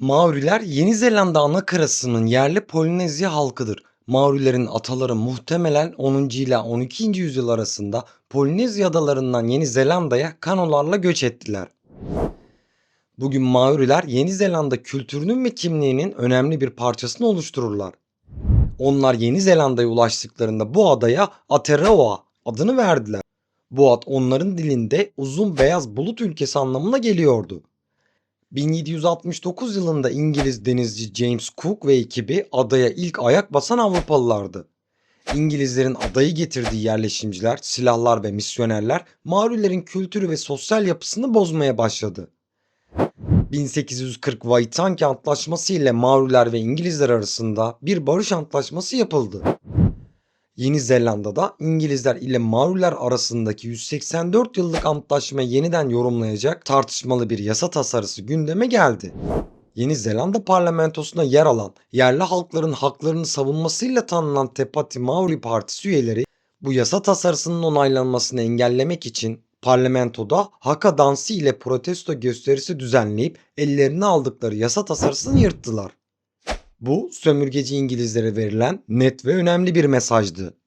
Maoriler Yeni Zelanda anakarasının yerli Polinezya halkıdır. Maorilerin ataları muhtemelen 10. ile 12. yüzyıl arasında Polinezya adalarından Yeni Zelanda'ya kanolarla göç ettiler. Bugün Maoriler Yeni Zelanda kültürünün ve kimliğinin önemli bir parçasını oluştururlar. Onlar Yeni Zelanda'ya ulaştıklarında bu adaya Aotearoa adını verdiler. Bu ad onların dilinde uzun beyaz bulut ülkesi anlamına geliyordu. 1769 yılında İngiliz denizci James Cook ve ekibi adaya ilk ayak basan Avrupalılardı. İngilizlerin adayı getirdiği yerleşimciler, silahlar ve misyonerler Maorilerin kültürü ve sosyal yapısını bozmaya başladı. 1840 Waitangi Antlaşması ile Maoriler ve İngilizler arasında bir barış antlaşması yapıldı. Yeni Zelanda'da İngilizler ile Maoriler arasındaki 184 yıllık antlaşmayı yeniden yorumlayacak tartışmalı bir yasa tasarısı gündeme geldi. Yeni Zelanda parlamentosuna yer alan yerli halkların haklarını savunmasıyla tanınan Te Pati Maori Partisi üyeleri bu yasa tasarısının onaylanmasını engellemek için parlamentoda haka dansı ile protesto gösterisi düzenleyip ellerine aldıkları yasa tasarısını yırttılar. Bu sömürgeci İngilizlere verilen net ve önemli bir mesajdı.